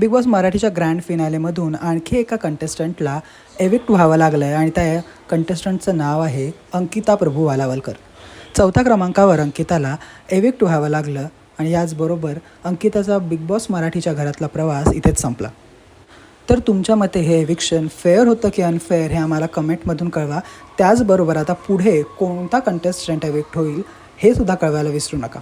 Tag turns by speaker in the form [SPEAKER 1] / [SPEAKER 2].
[SPEAKER 1] Big Boss मराठीच्या grand फिनालेमधून आणखी एका कंटेस्टंटला एविक्ट व्हावं लागलं आहे आणि त्या कंटेस्टंटचं नाव आहे अंकिता प्रभू वालावलकर. चौथ्या क्रमांकावर अंकिताला एविक्ट व्हावं लागलं आणि याचबरोबर अंकिताचा बिग बॉस मराठीच्या घरातला प्रवास इथेच संपला. तर तुमच्या मते हे एविक्शन फेअर होतं की अनफेअर हे आम्हाला कमेंटमधून कळवा. त्याचबरोबर आता पुढे कोणता कंटेस्टंट एविक्ट होईल हे सुद्धा कळवायला विसरू नका.